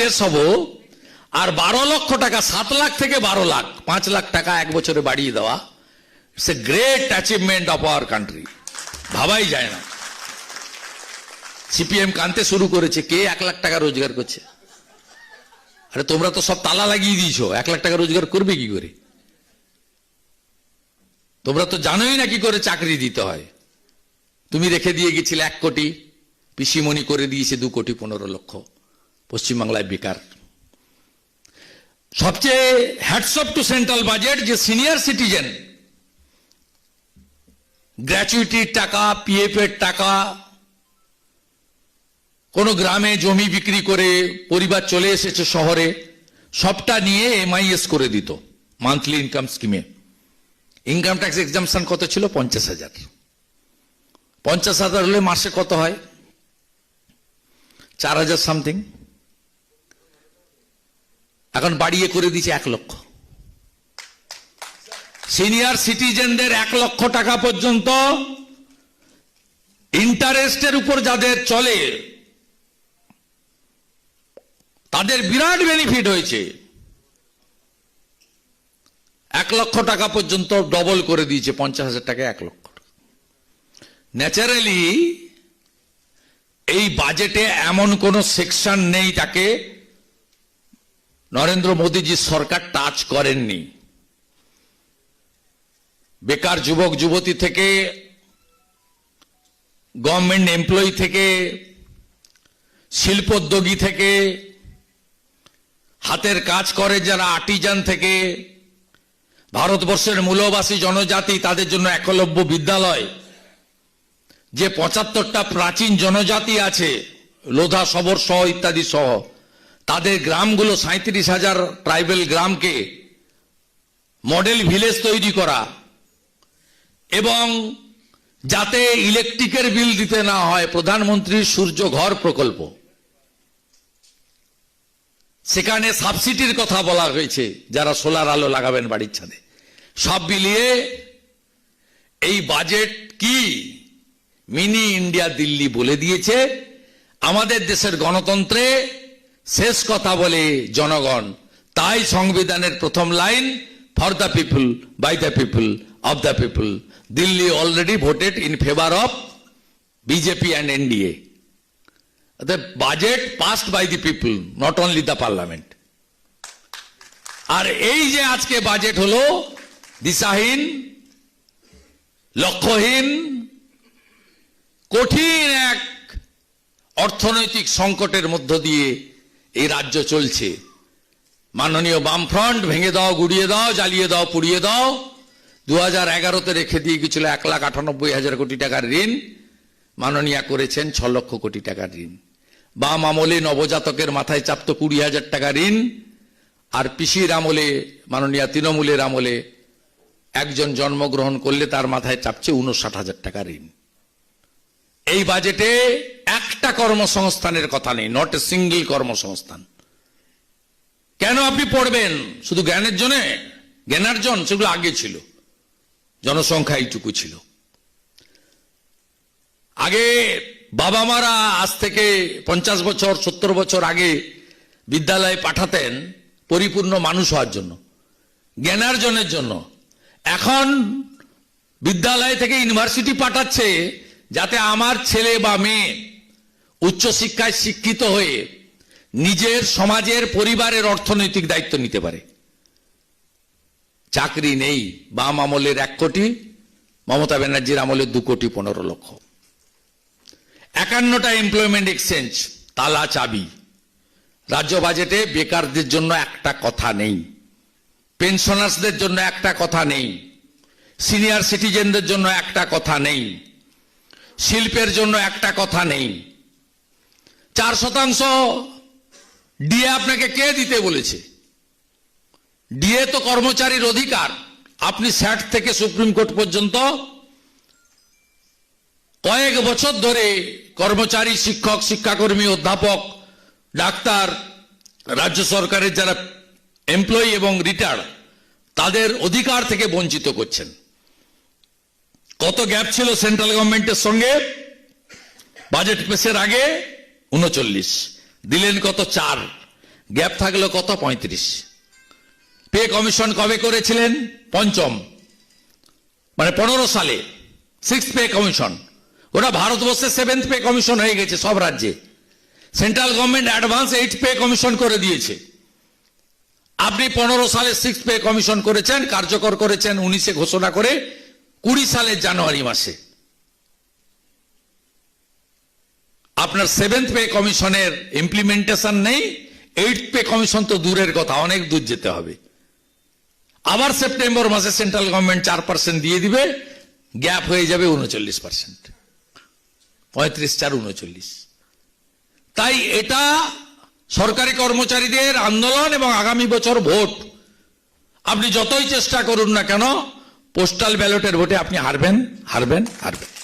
দেশ হব আর বারো লক্ষ টাকা, সাত লাখ থেকে বারো লাখ, পাঁচ লাখ টাকা এক বছরে বাড়িয়ে দেওয়া it's a great achievement of our country ভাবাই যায় না। সিপিএম কানতে শুরু করেছে, কে এক লাখ টাকা রোজগার করছে? আরে তোমরা তো সব তালা লাগিয়ে দিয়েছ, এক লাখ টাকা রোজগার করবে কি করে? তোমরা তো জানোই না কি করে চাকরি দিতে হয়। তুমি রেখে দিয়ে গেছিলে এক কোটি, পিসিমণি করে দিয়েছে দু কোটি পনেরো লক্ষ। পশ্চিমবাংলায় বেকার। সবচেয়ে hats off to central budget যে সিনিয়র সিটিজেন গ্র্যাচুইটির টাকা পিএফ এর টাকা, কোনো গ্রামে জমি বিক্রি করে পরিবার চলে এসেছে শহরে, সবটা নিয়ে এমআইএস করে দিত মান্থলি ইনকাম স্কিমে ইনকাম ট্যাক্স এক্সামশন কত ছিল? পঞ্চাশ হাজার। পঞ্চাশ হাজার হলে মাসে কত হয়? চার হাজার সামথিং এখন বাড়িয়ে করে দিয়েছে এক লক্ষ। সিনিয়র সিটিজেনদের এক লক্ষ টাকা পর্যন্ত ইন্টারেস্টের উপর যাদের চলে, তাদের বিরাট বেনিফিট হয়েছে। এক লক্ষ টাকা পর্যন্ত ডবল করে দিয়েছে, পঞ্চাশ হাজার টাকা এক লক্ষ ন্যাচারালি এই বাজেটে এমন কোন সেকশন নেই তাকে নরেন্দ্র মোদীজি সরকার টাচ করেননি। বেকার যুবক, যুবতী থেকে গভর্নমেন্ট এমপ্লয়ি থেকে, শিল্পোদ্যোগী থেকে, হাতের কাজ করে যারা আর্টিজান থেকে, ভারতবর্ষের মূলবাসী জনজাতি, তাদের জন্য একলব্য বিদ্যালয়। যে পঁচাত্তরটা প্রাচীন জনজাতি আছে, লোধা, সবর সহ ইত্যাদি সহ। তাদের গ্রামগুলো সাঁত্রিশ হাজার ট্রাইবেল গ্রামকে মডেল ভিলেজ তৈরি করা এবং যাতে ইলেকট্রিকের বিল দিতে না হয়, প্রধানমন্ত্রীর সূর্য ঘর প্রকল্প। সেখানে সাবসিডির কথা বলা হয়েছে, যারা সোলার আলো লাগাবেন বাড়ির ছাদে। সব মিলিয়ে এই বাজেট কি? মিনি ইন্ডিয়া দিল্লি বলে দিয়েছে। আমাদের দেশের গণতন্ত্রে শেষ কথা বলে, জনগণ। তাই সংবিধানের প্রথম line for the people by the people of the people Delhi already voted in favour of BJP and NDA the budget passed by the people, not only the parliament আর এই যে আজকে বাজেট হলো, দিশাহীন, লক্ষ্যহীন, কঠিন এক অর্থনৈতিক সংকটের মধ্য দিয়ে এই রাজ্য চলছে। মাননীয় বামফ্রন্ট ভেঙে দাও, গুড়িয়ে দাও, জ্বালিয়ে দাও, পুড়িয়ে দাও। দু হাজার এগারোতে রেখে দিয়ে গেছিল এক লাখ আটানব্বই হাজার কোটি টাকার ঋণ। মাননীয়া করেছেন ছ লক্ষ কোটি টাকার ঋণ। বাম আমলে নবজাতকের মাথায় চাপতো কুড়ি হাজার টাকা ঋণ। আর পিসির আমলে, মাননীয়া তৃণমূলের আমলে একজন জন্মগ্রহণ করলে তার মাথায় চাপছে উনষাট হাজার টাকা ঋণ। এই বাজেটে একটা কর্মসংস্থানের কথা নেই নট এ সিঙ্গেল কর্মসংস্থান। কেন আপনি পড়বেন? শুধু জ্ঞানের জন্য? জ্ঞানার্জন, সেগুলো আগে ছিল। জনসংখ্যা এইটুকু ছিল। আগে বাবা মারা আজ থেকে পঞ্চাশ বছর, সত্তর বছর আগে বিদ্যালয়ে পাঠাতেন পরিপূর্ণ মানুষ হওয়ার জন্য, জ্ঞানার্জনের জন্য। এখন বিদ্যালয় থেকে ইউনিভার্সিটি পাঠাচ্ছে যাতে আমার ছেলে বা মেয়ে উচ্চশিক্ষায় শিক্ষিত হয়ে নিজের সমাজের পরিবারের অর্থনৈতিক দায়িত্ব নিতে পারে। চাকরি নেই, বাম আমলের এক কোটি, মমতা ব্যানার্জির আমলে দু কোটি পনেরো লক্ষ। একান্নটা এমপ্লয়মেন্ট এক্সচেঞ্জ তালা চাবি। রাজ্য বাজেটে বেকারদের জন্য একটা কথা নেই। পেনশনার্সদের জন্য একটা কথা নেই। সিনিয়র সিটিজেনদের জন্য একটা কথা নেই। শিল্পের জন্য একটা কথা নেই। চার শতাংশ ডিএ আপনাকে কে দিতে বলেছে? ডিএ তো কর্মচারীর অধিকার। আপনি স্যাট থেকে সুপ্রিম কোর্ট পর্যন্ত কয়েক বছর ধরে কর্মচারী, শিক্ষক, শিক্ষাকর্মী, অধ্যাপক, ডাক্তার, রাজ্য সরকারের যারা এমপ্লয়ি এবং রিটায়ার্ড তাদের অধিকার থেকে বঞ্চিত করছেন। কত গ্যাপ ছিল সেন্ট্রাল গভর্নমেন্টের সঙ্গে? বাজেট পেশের আগে উনচল্লিশ, দিলেন কত চার, গ্যাপ থাকল কত পঁয়ত্রিশ। পে কমিশন কবে করেছিলেন? পঞ্চম মানে পনেরো সালে সিক্স পে কমিশন। ওটা ভারতবর্ষে সেভেন্থ পে কমিশন হয়ে গেছে সব রাজ্যে। Central government advance eight pay commission করে দিয়েছে। আপনি পনেরো সালে সিক্স পে কমিশন করেছেন, কার্যকর করেছেন, উনিশে ঘোষণা করে কুড়ি সালের জানুয়ারি মাসে আপনার সেভেন্থ পে কমিশনের ইমপ্লিমেন্টেশন নেই এইট পে কমিশন তো দূরের কথা, অনেক দূর যেতে হবে। আবার সেপ্টেম্বর মাসে সেন্ট্রাল গভর্নমেন্ট চার পার্সেন্ট দিয়ে দিবে গ্যাপ হয়ে যাবে উনচল্লিশ পার্সেন্ট পঁয়ত্রিশ চার উনচল্লিশ। তাই এটা সরকারি কর্মচারীদের আন্দোলন এবং আগামী বছর ভোট। আপনি যতই চেষ্টা করুন না কেন পোস্টাল ব্যালটের ভোটে আপনি হারবেন হারবেন হারবেন।